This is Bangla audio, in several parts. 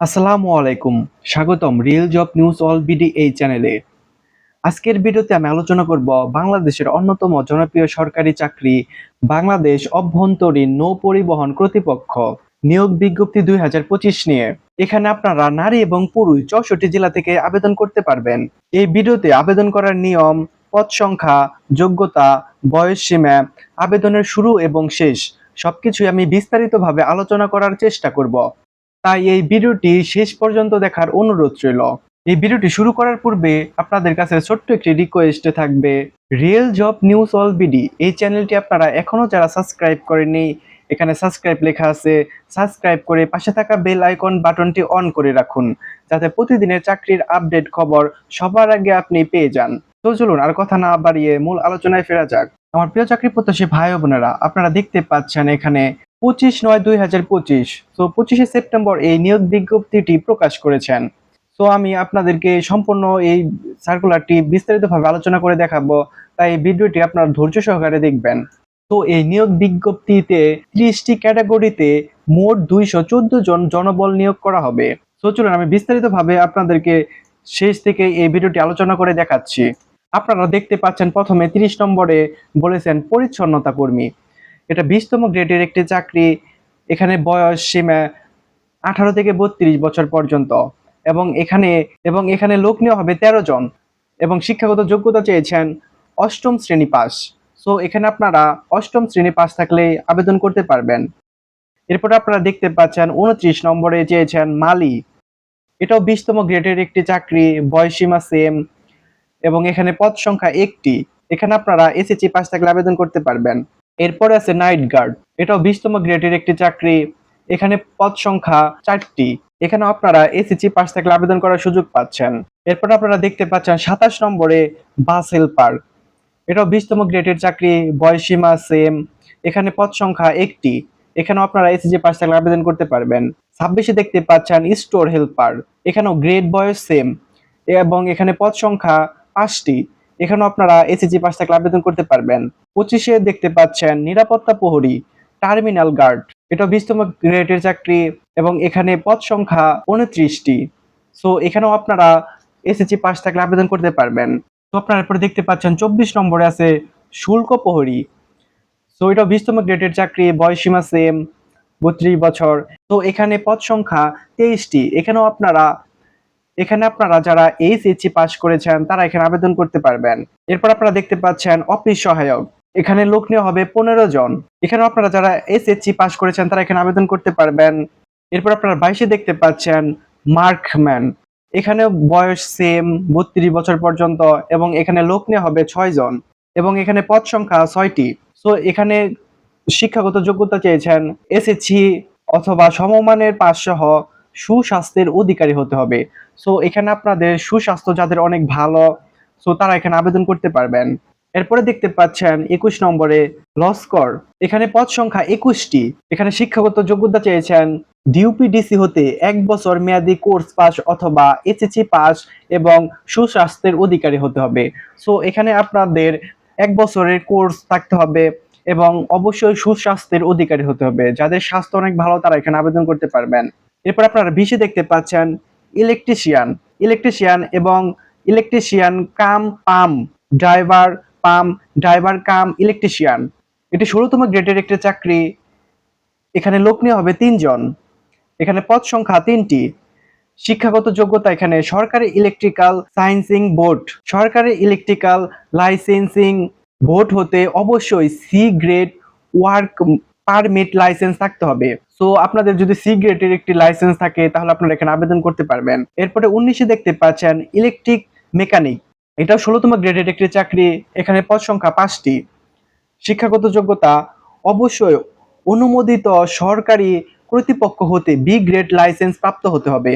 আসসালামু আলাইকুম, স্বাগতম real job news all BD এই চ্যানেলে আজকের ভিডিওতে আমি আলোচনা করব বাংলাদেশের অন্যতম জনপ্রিয় সরকারি চাকরি, বাংলাদেশ অভ্যন্তরীণ নৌ পরিবহন কর্তৃপক্ষ, নিয়োগ বিজ্ঞপ্তি দুই হাজার পঁচিশ নিয়ে। এখানে আপনারা নারী এবং পুরুষ চৌষট্টি জেলা থেকে আবেদন করতে পারবেন। এই ভিডিওতে আবেদন করার নিয়ম, পদ সংখ্যা, যোগ্যতা, বয়স সীমা, আবেদনের শুরু এবং শেষ, সবকিছুই আমি বিস্তারিতভাবে আলোচনা করার চেষ্টা করব। তাই এই ভিডিওটি শেষ পর্যন্ত দেখার অনুরোধ রইল। এই ভিডিওটি শুরু করার পূর্বে আপনাদের কাছে ছোট্ট একটি রিকোয়েস্ট থাকবে। Real job news all BD এই চ্যানেলটি আপনারা এখনও যারা সাবস্ক্রাইব করেননি, এখানে সাবস্ক্রাইব লেখা আছে। সাবস্ক্রাইব করে পাশে থাকা বেল আইকন বাটনটি অন করে রাখুন, যাতে প্রতিদিনের চাকরির আপডেট খবর সবার আগে আপনি পেয়ে যান। তো চলুন আর কথা না বাড়িয়ে মূল আলোচনায় ফেরা যাক। আমার প্রিয় চাকরি প্রত্যাশী ভাই বোনেরা, আপনারা দেখতে পাচ্ছেন এখানে পঁচিশ নয় দুই হাজার পঁচিশ। তো পঁচিশে সেপ্টেম্বর এই নিয়োগ বিজ্ঞপ্তিটি প্রকাশ করেছেন। তো আমি আপনাদেরকে সম্পূর্ণ এই সার্কুলারটি বিস্তারিতভাবে আলোচনা করে দেখাবো। তাই ভিডিওটি আপনার ধৈর্য সহকারে দেখবেন। তো এই নিয়োগ বিজ্ঞপ্তিতে ত্রিশটি ক্যাটাগরিতে মোট দুইশো চোদ্দ জন জনবল নিয়োগ করা হবে। তো চলুন আমি বিস্তারিতভাবে আপনাদেরকে শেষ থেকে এই ভিডিওটি আলোচনা করে দেখাচ্ছি। আপনারা দেখতে পাচ্ছেন প্রথমে তিরিশ নম্বরে বলেছেন পরিচ্ছন্নতা কর্মী। এটা বিশতম গ্রেডের একটি চাকরি, এখানে বয়স সীমা আঠারো থেকে বত্রিশ বছর পর্যন্ত। এবং এখানে এবং এখানে লোক নেওয়া হবে তেরো জন। এবং শিক্ষাগত যোগ্যতা চেয়েছেন অষ্টম শ্রেণি পাস। সো এখানে আপনারা অষ্টম শ্রেণি পাস থাকলে আবেদন করতে পারবেন। এরপর আপনারা দেখতে পাচ্ছেন উনত্রিশ নম্বরে চেয়েছেন মালি। এটাও বিশতম গ্রেডের একটি চাকরি বয়সীমা সেম এবং এখানে পদ সংখ্যা একটি। এখানে আপনারা এসএসসি পাস থাকলে আবেদন করতে পারবেন। এরপরে আছে নাইট গার্ড। এটাও বিশতম গ্রেডের একটি চাকরি। এখানে পদ সংখ্যা চারটি। এখানে আপনারা এসএসসি পাস থাকলে আবেদন করার সুযোগ পাচ্ছেন। এরপর আপনারা দেখতে পাচ্ছেন সাতাশ নম্বরে বাস হেল্পার এটাও বিশতম গ্রেডের চাকরি, বয়সীমা সেম এখানে পদ সংখ্যা একটি। এখানেও আপনারা এসএসসি পাস থাকলে আবেদন করতে পারবেন। ছাব্বিশে দেখতে পাচ্ছেন স্টোর হেল্পার। এখানেও গ্রেড বয়স সেম এবং এখানে পদ সংখ্যা পাঁচটি। এখানেও আপনারা এসএসজি পাস থাকলে আবেদন করতে পারবেন। পঁচিশে দেখতে পাচ্ছেন নিরাপত্তা প্রহরী, টার্মিনাল গার্ড। এটা বিশতম গ্রেডের চাকরি এবং এখানে পদ সংখ্যা উনত্রিশটি। সো এখানেও আপনারা এসএসজি পাস থাকলে আবেদন করতে পারবেন। তো আপনারা এরপরে দেখতে পাচ্ছেন চব্বিশ নম্বরে আছে শুল্ক প্রহরী। সো এটা বিশতম গ্রেডের চাকরি বয়সীমা সেম বত্রিশ বছর। তো এখানে পদ সংখ্যা তেইশটি। এখানেও আপনারা এখানে আপনারা যারা এইচএসসি পাস করেছেন, তারা এখানে আবেদন করতে পারবেন। এরপর আপনারা দেখতে পাচ্ছেন অফিস সহায়ক। এখানে লোক নেওয়া হবে পনেরো জন। এখানে আপনারা যারা এসএসসি পাস করেছেন, তারা এখানে আবেদন করতে পারবেন। এরপর আপনারা বাইশে দেখতে পাচ্ছেন মার্কম্যান। এখানে বয়স সেম বত্রিশ বছর পর্যন্ত, এবং এখানে লোক নিয়ে হবে ছয় জন, এবং এখানে পদ সংখ্যা ছয়টি। সো এখানে শিক্ষাগত যোগ্যতা চেয়েছেন এসএসসি অথবা সমমানের পাস সহ সুস্বাস্থ্যের অধিকারী হতে হবে। সো এখানে আপনাদের সুস্বাস্থ্য যাদের অনেক ভালো সো তারা এখানে আবেদন করতে পারবেন। এরপরে দেখতে পাচ্ছেন একুশ নম্বরে লস্কর এখানে পদ সংখ্যা একুশটি। এখানে শিক্ষাগত যোগ্যতা চেয়েছেন ডিউপিডিসি হতে এক বছর মেয়াদি কোর্স পাস অথবা এইচএসসি পাস এবং সুস্বাস্থ্যের অধিকারী হতে হবে। সো এখানে আপনাদের এক বছরের কোর্স থাকতে হবে এবং অবশ্যই সুস্বাস্থ্যের অধিকারী হতে হবে। যাদের স্বাস্থ্য অনেক ভালো, তারা এখানে আবেদন করতে পারবেন। এরপর আপনারা বিশে দেখতে পাচ্ছেন ইলেকট্রিশিয়ান ইলেকট্রিশিয়ান এবং electrician cum pump driver pump driver cum electrician এটি ষোলোতম গ্রেডের একটি চাকরি। এখানে লোক নেওয়া হবে তিনজন। এখানে পদ সংখ্যা তিনটি। শিক্ষাগত যোগ্যতা এখানে সরকারি ইলেকট্রিক্যাল সায়েন্সিং বোর্ড সরকারি ইলেকট্রিক্যাল লাইসেন্সিং বোর্ড হতে অবশ্যই C grade work permit licence থাকতে হবে। সো আপনাদের যদি সি গ্রেডের একটি লাইসেন্স থাকে, তাহলে আপনারা এখানে আবেদন করতে পারবেন। এরপরে উনিশে দেখতে পাচ্ছেন ইলেকট্রিক মেকানিক এটা ষোলোতম গ্রেডের একটি চাকরি। এখানে পদ সংখ্যা পাঁচটি। শিক্ষাগত যোগ্যতা, অবশ্যই অনুমোদিত সরকারি কর্তৃপক্ষ হতে বি গ্রেড লাইসেন্স প্রাপ্ত হতে হবে।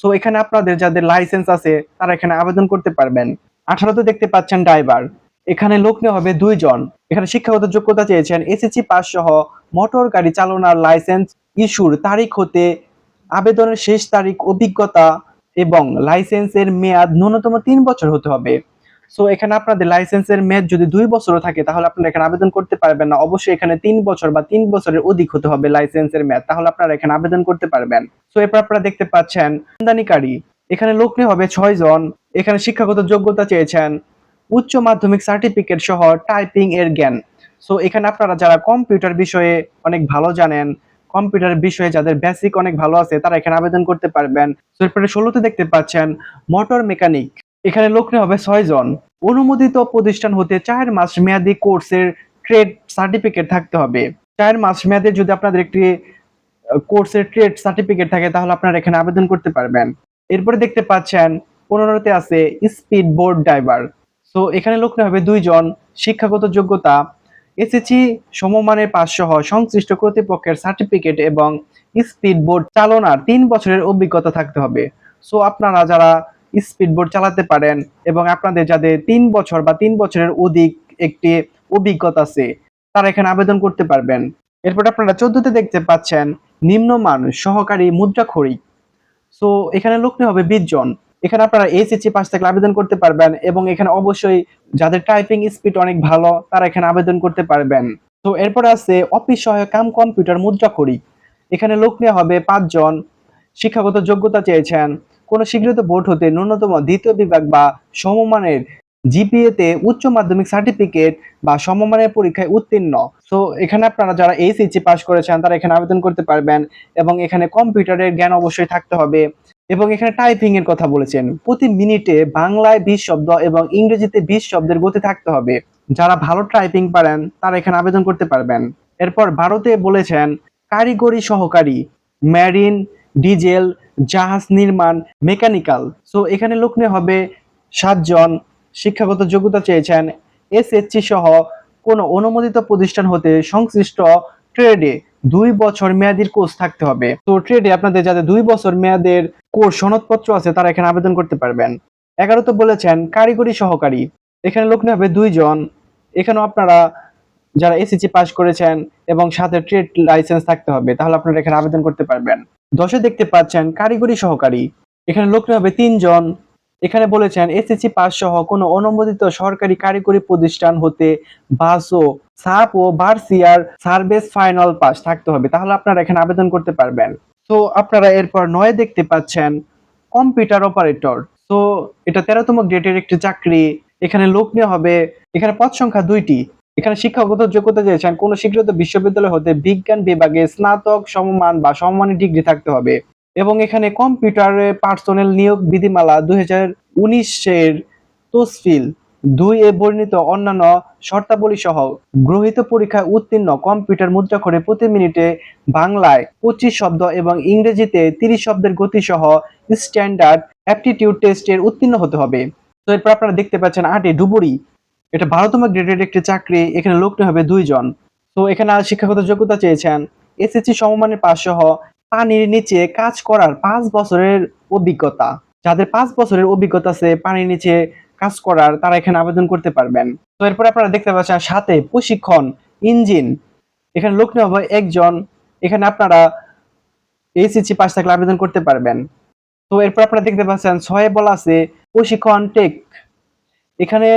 সো এখানে আপনাদের যাদের লাইসেন্স আছে, তারা এখানে আবেদন করতে পারবেন। আঠারোতে দেখতে পাচ্ছেন ড্রাইভার এখানে লোক নেওয়া হবে দুইজন। এখানে শিক্ষাগত যোগ্যতা চেয়েছেন এসএসসি পাস সহ মোটর গাড়ি চালনার লাইসেন্স ইস্যুর তারিখ হতে আবেদনের শেষ তারিখ, অভিজ্ঞতা এবং লাইসেন্সের মেয়াদ ন্যূনতম তিন বছর হতে হবে। সো এখানে আপনাদের লাইসেন্সের মেয়াদ যদি দুই বছরও থাকে, তাহলে আপনারা এখানে আবেদন করতে পারবেন না। অবশ্যই এখানে তিন বছর বা তিন বছরের অধিক হতে হবে লাইসেন্সের মেয়াদ। তাহলে আপনারা এখানে আবেদন করতে পারবেন। সো এরপর আপনারা দেখতে পাচ্ছেন আমদানিকারী। এখানে লোক নিয়ে হবে ছয় জন এখানে শিক্ষাগত যোগ্যতা চেয়েছেন উচ্চ মাধ্যমিক সার্টিফিকেট সহ টাইপিং এর জ্ঞান। সো এখানে আপনারা যারা কম্পিউটার বিষয়ে অনেক ভালো জানেন কম্পিউটার বিষয়ে যাদের বেসিক অনেক ভালো আছে, তারা এখানে আবেদন করতে পারবেন। এরপরে ষোলোতে দেখতে পাচ্ছেন মোটর মেকানিক এখানে লোক হবে ছয় জন। অনুমোদিত প্রতিষ্ঠান হতে চার মাস মেয়াদী কোর্সের ট্রেড সার্টিফিকেট থাকতে হবে। চার মাস মেয়াদে যদি আপনাদের একটি কোর্সের ট্রেড সার্টিফিকেট থাকে, তাহলে আপনারা এখানে আবেদন করতে পারবেন। এরপরে দেখতে পাচ্ছেন, পনেরোতে আছে স্পিড বোর্ড ড্রাইভার সো এখানে লোক হবে দুইজন শিক্ষাগত যোগ্যতা এসএসসি সমমানের পাস সহ সংশ্লিষ্ট কর্তৃপক্ষের সার্টিফিকেট এবং স্পিড বোর্ড চালনার তিন বছরের অভিজ্ঞতা থাকতে হবে। সো আপনারা যারা স্পিড বোর্ড চালাতে পারেন এবং আপনাদের যাদের তিন বছর বা তিন বছরের অধিক একটি অভিজ্ঞতা আছে, তারা এখানে আবেদন করতে পারবেন। এরপর আপনারা চোদ্দতে দেখতে পাচ্ছেন, নিম্নমান সহকারী মুদ্রাক্ষরিক। সো এখানে লোক হবে বিশ জন। এখানে আপনারা এইচএসসি পাস থাকলে আবেদন করতে পারবেন এবং এখানে অবশ্যই যাদের টাইপিং স্পিড অনেক ভালো, তারা এখানে আবেদন করতে পারবেন। তো এরপর আছে অফিস সহায়ক কাম কম্পিউটার মুদ্রা করি। এখানে লোক নেওয়া হবে পাঁচজন শিক্ষাগত যোগ্যতা চেয়েছেন। কোনো স্বীকৃত বোর্ড হতে ন্যূনতম দ্বিতীয় বিভাগ বা সমমানের জিপিএ তে উচ্চ মাধ্যমিক সার্টিফিকেট বা সমমানের পরীক্ষায় উত্তীর্ণ। তো এখানে আপনারা যারা এইচএসসি পাস করেছেন, তারা এখানে আবেদন করতে পারবেন এবং এখানে কম্পিউটারের জ্ঞান অবশ্যই থাকতে হবে এবং এখানে টাইপিং এর কথা বলেছেন। প্রতি মিনিটে বাংলায় বিশ শব্দ এবং ইংরেজিতে বিশ শব্দের গতি থাকতে হবে। যারা ভালো টাইপিং পারেন, তারা এখানে আবেদন করতে পারবেন। এরপর ভারতে বলেছেন, কারিগরি সহকারী ম্যারিন ডিজেল জাহাজ নির্মাণ মেকানিক্যাল সো এখানে লোক হবে সাতজন। শিক্ষাগত যোগ্যতা চেয়েছেন এসএসসি সহ কোনো অনুমোদিত প্রতিষ্ঠান হতে সংশ্লিষ্ট ট্রেডে দুই বছর মেয়াদির কোর্স থাকতে হবে। তো ট্রেডে আপনাদের যাদের দুই বছর মেয়াদের কোর্স সনদপত্র আছে, তারা এখানে আবেদন করতে পারবেন। এগারো তো বলেছেন, কারিগরি সহকারী। এখানে লোক নিয়ে হবে দুইজন। এখানেও আপনারা যারা এসএসসি পাস করেছেন এবং সাথে ট্রেড লাইসেন্স থাকতে হবে, তাহলে আপনারা এখানে আবেদন করতে পারবেন। দশে দেখতে পাচ্ছেন, কারিগরি সহকারী। এখানে লোক নিয়ে হবে তিনজন। এখানে বলেছেন, এসএসসি পাস সহ কোনো অনুমোদিত সরকারি কারিগরি প্রতিষ্ঠান হতে বাসো সাপ ও বার্সিয়ার সার্ভিস ফাইনাল পাস থাকতে হবে। তাহলে আপনারা এখানে আবেদন করতে পারবেন। তো আপনারা এরপর নয় দেখতে পাচ্ছেন, কম্পিউটার অপারেটর। তো এটা তেরোতম গ্রেডের একটি চাকরি। এখানে লোক নেওয়া হবে, এখানে পদ সংখ্যা দুইটি। এখানে শিক্ষাগত যোগ্যতা চেয়েছেন কোন স্বীকৃত বিশ্ববিদ্যালয় হতে বিজ্ঞান বিভাগে স্নাতক সমমান বা সমমানের ডিগ্রি থাকতে হবে। এবং এখানে কম্পিউটারে পার্সোনেল নিয়োগ বিধিমালা দুই হাজার উনিশের তসফিল দুই এ বর্ণিত অন্যান্য শর্তাবলী সহ গ্রহীত পরীক্ষায় উত্তীর্ণ কম্পিউটার মুদ্রা করে প্রতি মিনিটে বাংলায় পঁচিশ শব্দ এবং ইংরেজিতে তিরিশ শব্দের গতি সহ স্ট্যান্ডার্ড অ্যাপটিটিউড টেস্টের উত্তীর্ণ হতে হবে। তো এরপর আপনারা দেখতে পাচ্ছেন আটে ডুবুরি। এটা বারোতম গ্রেডের একটি চাকরি, এখানে লোক হবে দুইজন। তো এখানে শিক্ষাগত যোগ্যতা চেয়েছেন। এসএসসি সমমানের পাস সহ পানির নিচে কাজ করার পাঁচ বছরের অভিজ্ঞতা। যাদের পাঁচ বছরের অভিজ্ঞতা আছে, পানির নিচে কাজ করার, তারা এখানে আবেদন করতে পারবেন। তো এরপর আপনারা দেখতে পাচ্ছেন, সাথে প্রশিক্ষণ, ইঞ্জিন। এখানে লোক নেওয়া হবে একজন। এখানে আপনারা এসএসসি পাস থাকলে আবেদন করতে পারবেন। তো এরপর আপনারা দেখতে পাচ্ছেন, ছয়ে বলা আছে, প্রশিক্ষণ টেক। এখানে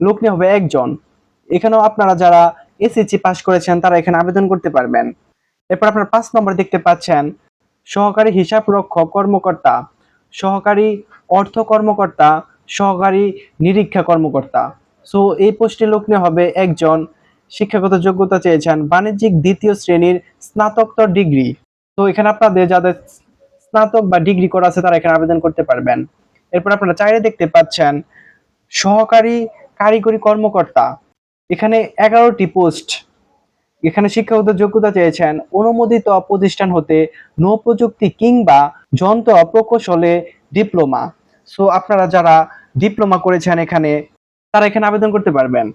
লোক নিয়ে হবে একজন। এখানেও আপনারা যারা এসএসসি পাস করেছেন, তারা এখানে আবেদন করতে পারবেন। এরপর আপনার পাঁচ নম্বর দেখতে পাচ্ছেন, সহকারী হিসাব রক্ষক কর্মকর্তা, সহকারী অর্থ কর্মকর্তা, সহকারী নিরীক্ষা কর্মকর্তা। সো এই পোস্টে লোক নিয়ে হবে একজন শিক্ষাগত যোগ্যতা চেয়েছেন, বাণিজ্যিক দ্বিতীয় শ্রেণির স্নাতকোত্তর ডিগ্রি। তো এখানে আপনাদের যাদের স্নাতক বা ডিগ্রি করা আছে, তারা এখানে আবেদন করতে পারবেন। এরপর আপনারা চাইলে দেখতে পাচ্ছেন, সহকারী কারিগরি কর্মকর্তা। এখানে এগারোটি পোস্ট। এখানে শিক্ষাগত যোগ্যতা চেয়েছেন অনুমোদিত প্রতিষ্ঠান হতে নৌপ্রযুক্তি কিংবা যন্ত্র প্রকৌশলে ডিপ্লোমা। সো আপনারা যারা ডিপ্লোমা করেছেন এখানে, তারা এখানে আবেদন করতে পারবেন।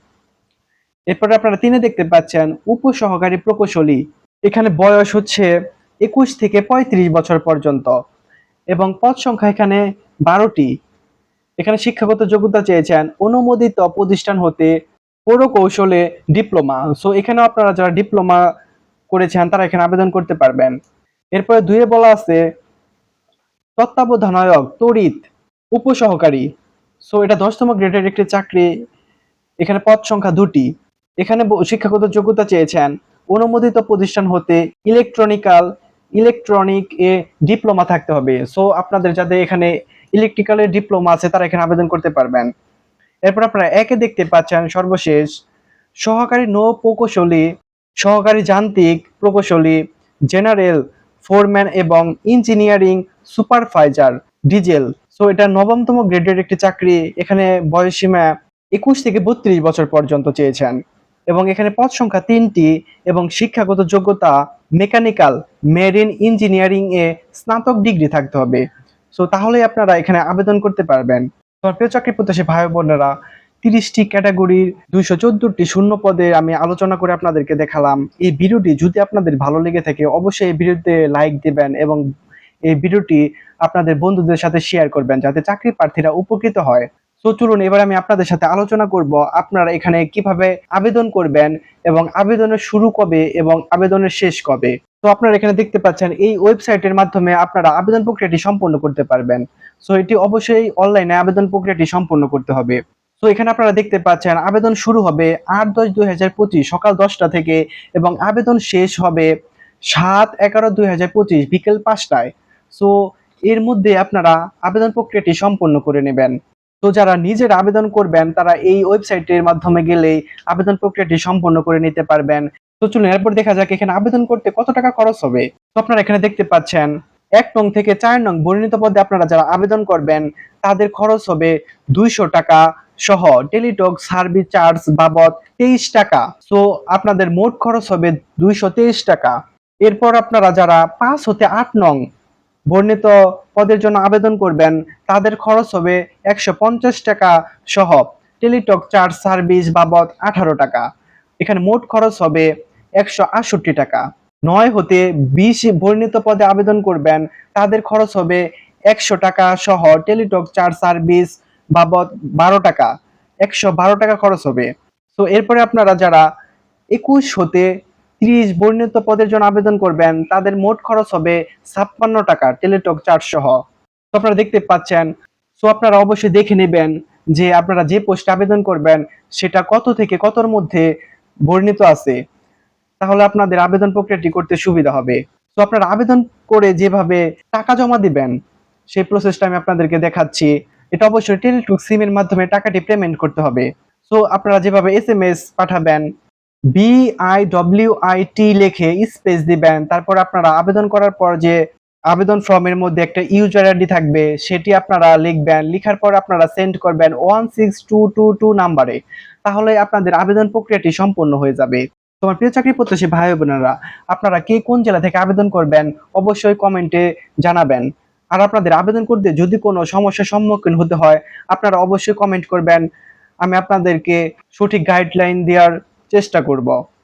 এরপরে আপনারা তিনে দেখতে পাচ্ছেন, উপসহকারী প্রকৌশলী। এখানে বয়স হচ্ছে একুশ থেকে পঁয়ত্রিশ বছর পর্যন্ত এবং পদ সংখ্যা এখানে বারোটি। এখানে শিক্ষাগত যোগ্যতা চেয়েছেন অনুমোদিত প্রতিষ্ঠান হতে প্রকৌশলে ডিপ্লোমা সো এখানে আপনারা যারা ডিপ্লোমা করেছেন, তারা এখানে আবেদন করতে পারবেন। এরপরে দুয়ে বলা আছে তত্ত্বাবধানায়ক তড়িৎ, উপসহকারী। সো এটা দশতম গ্রেডের একটি চাকরি। এখানে পদ সংখ্যা দুটি। এখানে শিক্ষাগত যোগ্যতা চেয়েছেন। অনুমোদিত প্রতিষ্ঠান হতে ইলেকট্রনিক্যাল ইলেকট্রনিক এ ডিপ্লোমা থাকতে হবে। সো আপনাদের যাদের এখানে ইলেকট্রিক্যালের ডিপ্লোমা আছে, তারা এখানে আবেদন করতে পারবেন। এরপর আপনারা একে দেখতে পাচ্ছেন সর্বশেষ সহকারী নৌ প্রকৌশলী সহকারী যান্ত্রিক প্রকৌশলী, জেনারেল ফোরম্যান এবং ইঞ্জিনিয়ারিং সুপারভাইজার, ডিজেল। সো এটা নবমতম গ্রেডের একটি চাকরি। এখানে বয়সীমা একুশ থেকে বত্রিশ বছর পর্যন্ত চেয়েছেন। এবং এখানে পদ সংখ্যা তিনটি এবং শিক্ষাগত যোগ্যতা মেকানিক্যাল, মেরিন ইঞ্জিনিয়ারিং এ স্নাতক ডিগ্রি থাকতে হবে। সো তাহলে আপনারা এখানে আবেদন করতে পারবেন। তোমার প্রিয় চাকরি প্রত্যাশী ভাই বোনেরা, তিরিশটি ক্যাটাগরির দুইশো চোদ্দটি শূন্য পদে আমি আলোচনা করে আপনাদেরকে দেখালাম। এই ভিডিওটি যদি আপনাদের ভালো লেগে থাকে, অবশ্যই এই ভিডিওতে লাইক দিবেন এবং এই ভিডিওটি আপনাদের বন্ধুদের সাথে শেয়ার করবেন যাতে চাকরি প্রার্থীরা উপকৃত হয়। তো চলুন এবার আমি আপনাদের সাথে আলোচনা করব, আপনারা এখানে কীভাবে আবেদন করবেন এবং আবেদনের শুরু কবে এবং আবেদনের শেষ কবে। তো আপনারা এখানে দেখতে পাচ্ছেন, এই ওয়েবসাইটের মাধ্যমে আপনারা আবেদন প্রক্রিয়াটি সম্পন্ন করতে পারবেন। সো এটি অবশ্যই অনলাইনে আবেদন প্রক্রিয়াটি সম্পন্ন করতে হবে। তো এখানে আপনারা দেখতে পাচ্ছেন, আবেদন শুরু হবে আট দশ দুই হাজার পঁচিশ সকাল দশটা থেকে এবং আবেদন শেষ হবে সাত এগারো দুই হাজার পঁচিশ বিকেল পাঁচটায়। সো এর মধ্যে আপনারা আবেদন প্রক্রিয়াটি সম্পন্ন করে নেবেন। তো যারা নিজের আবেদন করবেন, তারা এই ওয়েবসাইটের মাধ্যমে গেলেই আবেদন প্রক্রিয়াটি সম্পন্ন করে নিতে পারবেন। তো চলুন, এরপর দেখা যাক এখানে আবেদন করতে কত টাকা খরচ হবে। তো আপনারা এখানে দেখতে পাচ্ছেন এক নং থেকে চার নং বর্ণিত পদে আপনারা যারা আবেদন করবেন, তাদের খরচ হবে দুইশো টাকা সহ। টেলিটক সার্ভিস চার্জ বাবদ তেইশ টাকা। সো আপনাদের মোট খরচ হবে দুইশো তেইশ টাকা। এরপর আপনারা যারা পাঁচ হতে আট নং বর্ণিত পদের জন্য আবেদন করবেন, তাদের খরচ হবে একশো পঞ্চাশ টাকা সহ। টেলিটক চার্জ সার্ভিস বাবদ আঠারো টাকা। এখানে মোট খরচ হবে একশো আটষট্টি টাকা। নয় হতে বিশ বর্ণিত পদে আবেদন করবেন। তাদের খরচ হবে একশো টাকা সহ টেলিটক চার্জ সার্ভিস বাবদ বারো টাকা। একশো বারো টাকা খরচ হবে। তো এরপরে আপনারা যারা একুশ হতে ত্রিশ বর্ণিত পদের জন্য আবেদন করবেন, তাদের মোট খরচ হবে ছাপ্পান্ন টাকা টেলিটক চার্জ সহ। তো আপনারা দেখতে পাচ্ছেন সো আপনারা অবশ্যই দেখে নেবেন যে আপনারা যে পোস্টে আবেদন করবেন, সেটা কত থেকে কতর মধ্যে বর্ণিত আছে। তাহলে আপনাদের আবেদন প্রক্রিয়াটি করতে সুবিধা হবে। তো আপনারা আবেদন করে যেভাবে টাকা জমা দিবেন, সেই প্রসেসটা আমি আপনাদেরকে দেখাচ্ছি। এটা অবশ্যই টেলিটক সিমের মাধ্যমে টাকাটি পেমেন্ট করতে হবে। সো আপনারা যেভাবে এস এম এস পাঠাবেন B I W I T লিখে স্পেস দিবেন, তারপর আপনারা আবেদন করার পর যে আবেদন ফর্মের মধ্যে একটা ইউজার আইডি থাকবে, সেটি আপনারা লিখবেন, লিখার পর আপনারা সেন্ড করবেন one six two two two নাম্বারে তাহলে আপনাদের আবেদন প্রক্রিয়াটি সম্পন্ন হয়ে যাবে। তোমার প্রিয় চাকরি প্রত্যাশী ভাই বোনেরা, আপনারা কে কোন জেলা থেকে আবেদন করবেন অবশ্যই কমেন্টে জানাবেন। আর আপনাদের আবেদন করতে যদি কোনো সমস্যার সম্মুখীন হতে হয়, আপনারা অবশ্যই কমেন্ট করবেন। আমি আপনাদেরকে সঠিক গাইডলাইন দেওয়ার চেষ্টা করব।